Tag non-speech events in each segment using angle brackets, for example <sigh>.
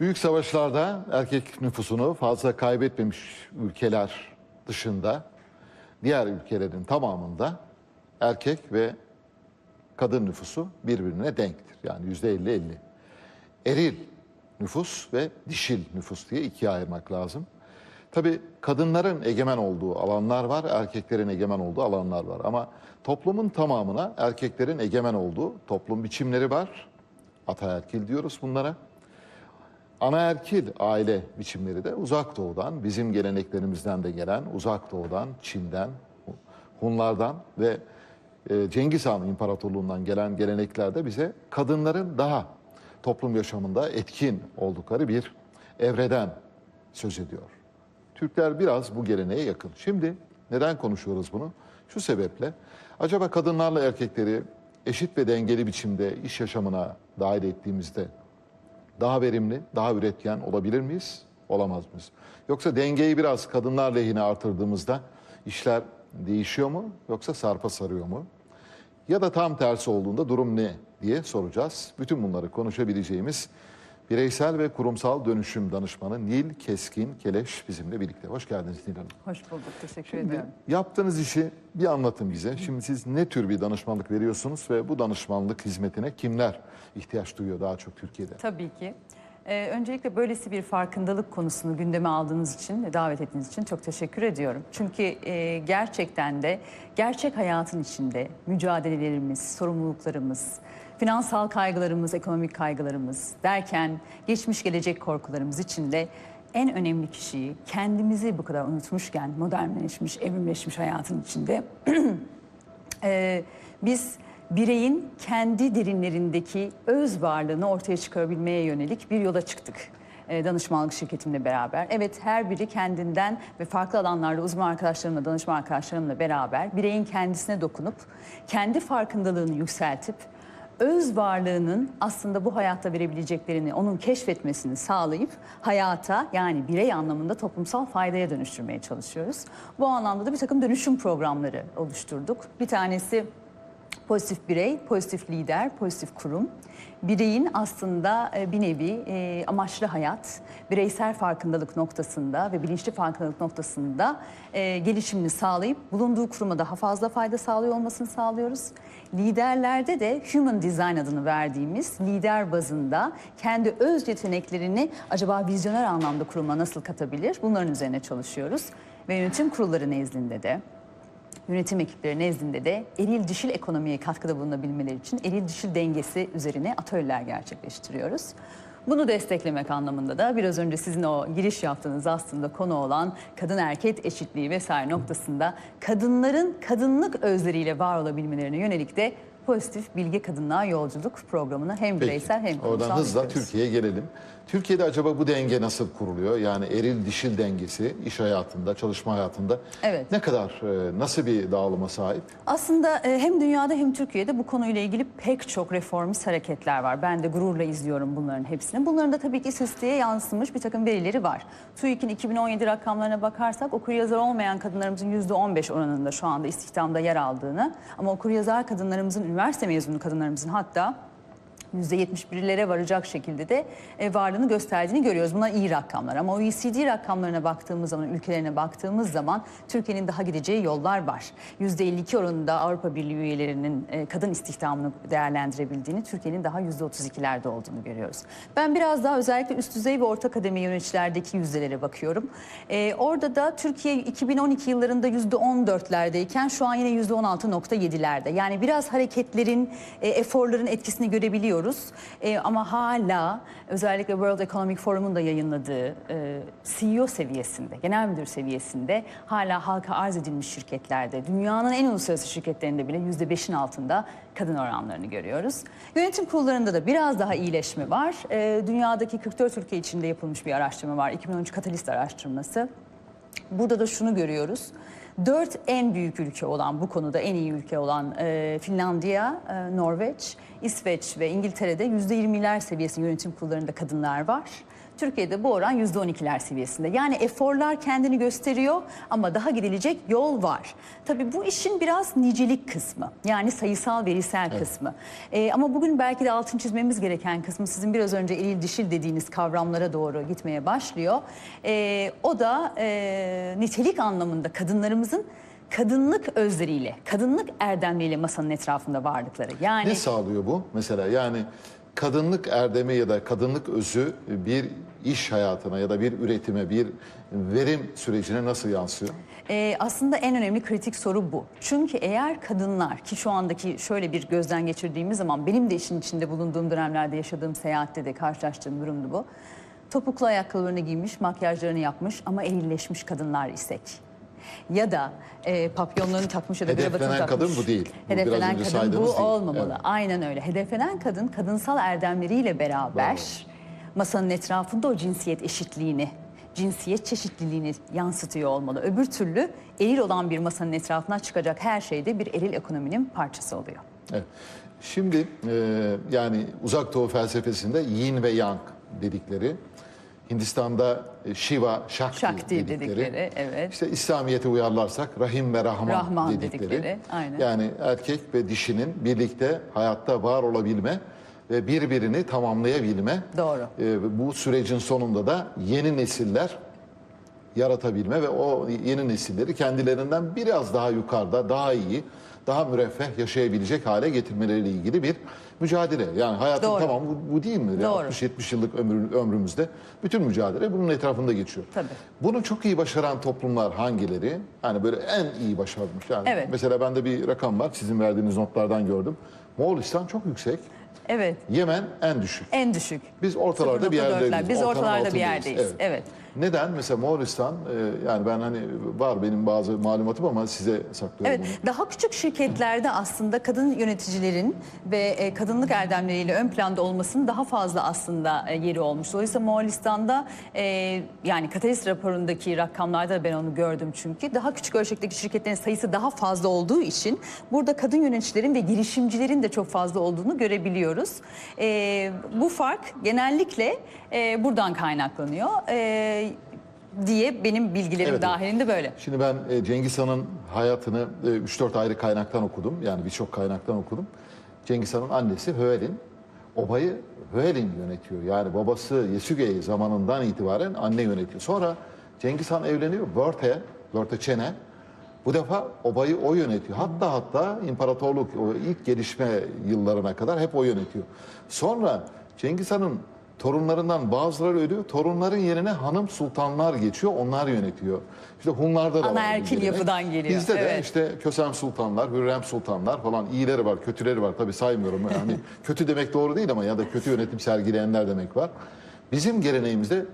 Büyük savaşlarda erkek nüfusunu fazla kaybetmemiş ülkeler dışında diğer ülkelerin tamamında erkek ve kadın nüfusu birbirine denktir. Yani yüzde 50-50. Eril nüfus ve dişil nüfus diye ikiye ayırmak lazım. Tabii kadınların egemen olduğu alanlar var, erkeklerin egemen olduğu alanlar var. Ama toplumun tamamına erkeklerin egemen olduğu toplum biçimleri var. Ataerkil diyoruz bunlara. Anaerkil aile biçimleri de uzak doğudan, bizim geleneklerimizden de gelen uzak doğudan, Çin'den, Hunlardan ve e, Cengiz Han İmparatorluğundan gelen geleneklerde bize kadınların daha toplum yaşamında etkin oldukları bir evreden söz ediyor. Türkler biraz bu geleneğe yakın. Şimdi neden konuşuyoruz bunu? Şu sebeple acaba kadınlarla erkekleri eşit ve dengeli biçimde iş yaşamına dahil ettiğimizde daha verimli, daha üretken olabilir miyiz? Olamaz mıyız? Yoksa dengeyi biraz kadınlar lehine artırdığımızda işler değişiyor mu yoksa sarpa sarıyor mu? Ya da tam tersi olduğunda durum ne diye soracağız. Bütün bunları konuşabileceğimiz bireysel ve kurumsal dönüşüm danışmanı Nil Keskin Keleş bizimle birlikte. Hoş geldiniz Nil Hanım. Hoş bulduk. Teşekkür Şimdi ediyorum. yaptığınız işi bir anlatın bize. Şimdi siz ne tür bir danışmanlık veriyorsunuz ve bu danışmanlık hizmetine kimler ihtiyaç duyuyor daha çok Türkiye'de? Tabii ki. Ee, öncelikle böylesi bir farkındalık konusunu gündeme aldığınız için, ve davet ettiğiniz için çok teşekkür ediyorum. Çünkü e, gerçekten de gerçek hayatın içinde mücadelelerimiz, sorumluluklarımız, finansal kaygılarımız, ekonomik kaygılarımız derken geçmiş gelecek korkularımız içinde en önemli kişiyi kendimizi bu kadar unutmuşken modernleşmiş, evrimleşmiş hayatın içinde Ee, <clears throat> biz bireyin kendi derinlerindeki öz varlığını ortaya çıkarabilmeye yönelik bir yola çıktık. Ee, danışmanlık şirketimle beraber. Evet her biri kendinden ve farklı alanlarda uzman arkadaşlarımla, danışman arkadaşlarımla beraber bireyin kendisine dokunup, kendi farkındalığını yükseltip, öz varlığının aslında bu hayatta verebileceklerini onun keşfetmesini sağlayıp hayata yani birey anlamında toplumsal faydaya dönüştürmeye çalışıyoruz. Bu anlamda da bir takım dönüşüm programları oluşturduk. Bir tanesi pozitif birey, pozitif lider, pozitif kurum. Bireyin aslında e, bir nevi e, amaçlı hayat, bireysel farkındalık noktasında ve bilinçli farkındalık noktasında e, gelişimini sağlayıp bulunduğu kuruma daha fazla fayda sağlıyor olmasını sağlıyoruz. Liderlerde de Human Design adını verdiğimiz lider bazında kendi öz yeteneklerini acaba vizyoner anlamda kuruma nasıl katabilir? Bunların üzerine çalışıyoruz. Ve yönetim kurulları nezdinde de yönetim ekipleri nezdinde de eril dişil ekonomiye katkıda bulunabilmeleri için eril dişil dengesi üzerine atölyeler gerçekleştiriyoruz. Bunu desteklemek anlamında da biraz önce sizin o giriş yaptığınız aslında konu olan kadın erkek eşitliği vesaire noktasında kadınların kadınlık özleriyle var olabilmelerine yönelik de pozitif bilge kadınlığa yolculuk programını hem Peki, bireysel hem kurumsal Oradan hızla yapıyoruz. Türkiye'ye gelelim. Türkiye'de acaba bu denge nasıl kuruluyor? Yani eril dişil dengesi iş hayatında, çalışma hayatında Evet. ne kadar, e, nasıl bir dağılıma sahip? Aslında e, hem dünyada hem Türkiye'de bu konuyla ilgili pek çok reformist hareketler var. Ben de gururla izliyorum bunların hepsini. Bunların da tabii ki istatistiğe yansımış bir takım verileri var. TÜİK'in 2017 rakamlarına bakarsak okuryazar olmayan kadınlarımızın %15 oranında şu anda istihdamda yer aldığını ama okuryazar kadınlarımızın, üniversite mezunu kadınlarımızın hatta %71'lere varacak şekilde de e, varlığını gösterdiğini görüyoruz. Bunlar iyi rakamlar ama OECD rakamlarına baktığımız zaman, ülkelerine baktığımız zaman Türkiye'nin daha gideceği yollar var. %52 oranında Avrupa Birliği üyelerinin e, kadın istihdamını değerlendirebildiğini, Türkiye'nin daha %32'lerde olduğunu görüyoruz. Ben biraz daha özellikle üst düzey ve orta kademe yöneticilerdeki yüzdelere bakıyorum. E, orada da Türkiye 2012 yıllarında %14'lerdeyken şu an yine %16.7'lerde. Yani biraz hareketlerin, e, eforların etkisini görebiliyoruz. E, ama hala özellikle World Economic Forum'un da yayınladığı e, CEO seviyesinde, genel müdür seviyesinde hala halka arz edilmiş şirketlerde, dünyanın en uluslararası şirketlerinde bile %5'in altında kadın oranlarını görüyoruz. Yönetim kurullarında da biraz daha iyileşme var. E, dünyadaki 44 ülke içinde yapılmış bir araştırma var. 2013 Katalist araştırması. Burada da şunu görüyoruz. Dört en büyük ülke olan bu konuda en iyi ülke olan e, Finlandiya, e, Norveç, İsveç ve İngiltere'de %20'ler seviyesi yönetim kurullarında kadınlar var. Türkiye'de bu oran %12'ler seviyesinde. Yani eforlar kendini gösteriyor ama daha gidilecek yol var. Tabii bu işin biraz nicelik kısmı. Yani sayısal verisel kısmı. Ee, ama bugün belki de altın çizmemiz gereken kısmı sizin biraz önce eril dişil dediğiniz kavramlara doğru gitmeye başlıyor. Ee, o da e, nitelik anlamında kadınlarımızın kadınlık özleriyle, kadınlık erdemliyle masanın etrafında varlıkları. Yani Ne sağlıyor bu? Mesela yani kadınlık erdemi ya da kadınlık özü bir iş hayatına ya da bir üretime, bir verim sürecine nasıl yansıyor? Ee, aslında en önemli kritik soru bu. Çünkü eğer kadınlar ki şu andaki şöyle bir gözden geçirdiğimiz zaman benim de işin içinde bulunduğum dönemlerde yaşadığım seyahatte de karşılaştığım durumdu bu. Topuklu ayakkabılarını giymiş, makyajlarını yapmış ama erilleşmiş kadınlar isek. Ya da e, papyonlarını takmış ya da Hedeflenen kravatını takmış. kadın bu değil. Bu biraz Hedeflenen önce kadın bu değil. olmamalı. Evet. Aynen öyle. Hedeflenen kadın kadınsal erdemleriyle beraber masanın etrafında o cinsiyet eşitliğini, cinsiyet çeşitliliğini yansıtıyor olmalı. Öbür türlü eril olan bir masanın etrafına çıkacak her şey de bir eril ekonominin parçası oluyor. Evet. Şimdi e, yani uzak doğu felsefesinde yin ve yang dedikleri, Hindistan'da e, Shiva, Shakti, Shakti dedikleri, dedikleri, evet. işte İslamiyet'e uyarlarsak Rahim ve Rahman, Rahman dedikleri, dedikleri, aynen. yani erkek ve dişinin birlikte hayatta var olabilme ve birbirini tamamlayabilme. Doğru. E, bu sürecin sonunda da yeni nesiller yaratabilme ve o yeni nesilleri kendilerinden biraz daha yukarıda, daha iyi, daha müreffeh yaşayabilecek hale getirmeleriyle ilgili bir mücadele. Yani hayatın Doğru. tamam bu, bu değil mi? Doğru. 60-70 yıllık ömrü, ömrümüzde bütün mücadele bunun etrafında geçiyor. Tabii. Bunu çok iyi başaran toplumlar hangileri? Yani böyle en iyi başarmış. Yani Evet. Mesela bende bir rakam var. Sizin verdiğiniz notlardan gördüm. Moğolistan çok yüksek. Evet. Yemen en düşük. En düşük. Biz ortalarda bir 0.4'ler. yerdeyiz. Biz ortalarda bir yerdeyiz. Evet. Neden? Mesela Moğolistan, e, yani ben hani var benim bazı malumatım ama size saklıyorum Evet, bunu. daha küçük şirketlerde aslında kadın yöneticilerin ve e, kadınlık erdemleriyle ön planda olmasının daha fazla aslında e, yeri olmuş. Dolayısıyla Moğolistan'da e, yani Katalis raporundaki rakamlarda da ben onu gördüm çünkü. Daha küçük ölçekteki şirketlerin sayısı daha fazla olduğu için burada kadın yöneticilerin ve girişimcilerin de çok fazla olduğunu görebiliyoruz. E, bu fark genellikle e, buradan kaynaklanıyor. E, diye benim bilgilerim Evet, dahilinde böyle. Şimdi ben e, Cengiz Han'ın hayatını e, 3-4 ayrı kaynaktan okudum. Yani birçok kaynaktan okudum. Cengiz Han'ın annesi Höelin. Obayı Höelin yönetiyor. Yani babası Yesüge zamanından itibaren anne yönetiyor. Sonra Cengiz Han evleniyor. Börte, Börte Çene. Bu defa obayı o yönetiyor. Hatta hatta imparatorluk o ilk gelişme yıllarına kadar hep o yönetiyor. Sonra Cengiz Han'ın torunlarından bazıları ölüyor. Torunların yerine hanım sultanlar geçiyor. Onlar yönetiyor. İşte Hunlarda da Anaerkil yapıdan geliyor, Bizde de evet. işte Kösem Sultanlar, Hürrem Sultanlar falan iyileri var, kötüleri var. Tabii saymıyorum. Yani <laughs> kötü demek doğru değil ama ya da kötü yönetim sergileyenler demek var. Bizim geleneğimizde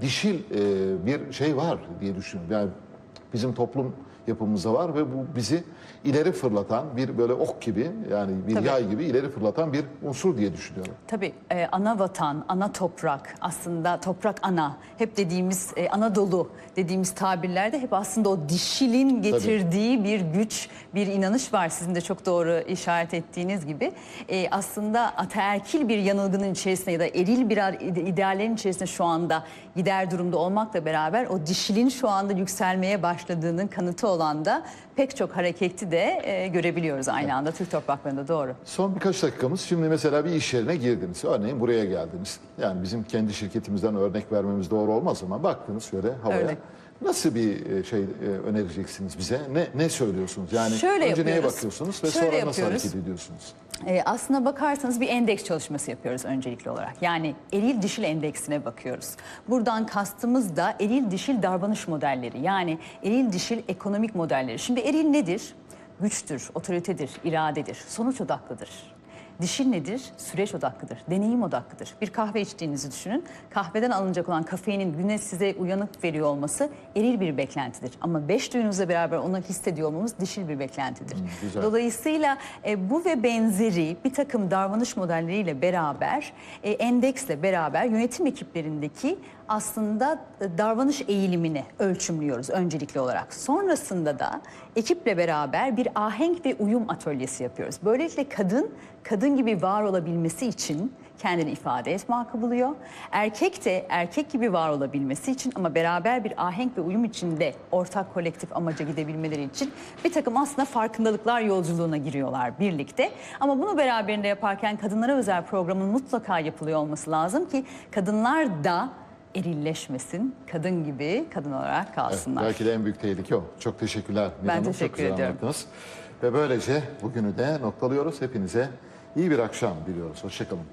dişil e, bir şey var diye düşünüyorum. Yani bizim toplum yapımızda var ve bu bizi ileri fırlatan bir böyle ok gibi yani bir Tabii. yay gibi ileri fırlatan bir unsur diye düşünüyorum. Tabii e, ana vatan, ana toprak aslında toprak ana hep dediğimiz e, Anadolu dediğimiz tabirlerde hep aslında o dişilin getirdiği bir güç, bir inanış var. Sizin de çok doğru işaret ettiğiniz gibi. E, aslında ataerkil bir yanılgının içerisinde ya da eril ide- ideallerin içerisinde şu anda gider durumda olmakla beraber o dişilin şu anda yükselmeye başladığının kanıtı olan da pek çok hareketi de e, görebiliyoruz aynı anda Türk topraklarında doğru. Son birkaç dakikamız. Şimdi mesela bir iş yerine girdiniz. Örneğin buraya geldiniz. Yani bizim kendi şirketimizden örnek vermemiz doğru olmaz ama baktınız şöyle havaya. Örnek. Nasıl bir e, şey e, önereceksiniz bize? Ne ne söylüyorsunuz? Yani Şöyle önce neye yapıyoruz. bakıyorsunuz ve Şöyle sonra nasıl yapıyoruz. hareket ediyorsunuz? E, aslına bakarsanız bir endeks çalışması yapıyoruz öncelikli olarak. Yani eril dişil endeksine bakıyoruz. Buradan kastımız da eril dişil davranış modelleri. Yani eril dişil ekonomik modelleri. Şimdi eril nedir? Güçtür, otoritedir, iradedir, sonuç odaklıdır. Dişil nedir? Süreç odaklıdır, deneyim odaklıdır. Bir kahve içtiğinizi düşünün. Kahveden alınacak olan kafeinin güne size uyanık veriyor olması eril bir beklentidir. Ama beş duyunuzla beraber onu hissediyor olmamız dişil bir beklentidir. güzel. Dolayısıyla e, bu ve benzeri bir takım davranış modelleriyle beraber, e, endeksle beraber yönetim ekiplerindeki aslında e, davranış eğilimini ölçümlüyoruz öncelikli olarak. Sonrasında da ekiple beraber bir ahenk ve uyum atölyesi yapıyoruz. Böylelikle kadın kadın gibi var olabilmesi için kendini ifade etme hakkı buluyor. Erkek de erkek gibi var olabilmesi için ama beraber bir ahenk ve uyum içinde ortak kolektif amaca gidebilmeleri için bir takım aslında farkındalıklar yolculuğuna giriyorlar birlikte. Ama bunu beraberinde yaparken kadınlara özel programın mutlaka yapılıyor olması lazım ki kadınlar da erilleşmesin, kadın gibi kadın olarak Evet, kalsınlar. belki de en büyük tehlike o. Çok teşekkürler. Nil Ben. Çok teşekkür güzel ediyorum. anlattınız. Ve böylece bugünü de noktalıyoruz. Hepinize iyi bir akşam diliyoruz. Hoşçakalın.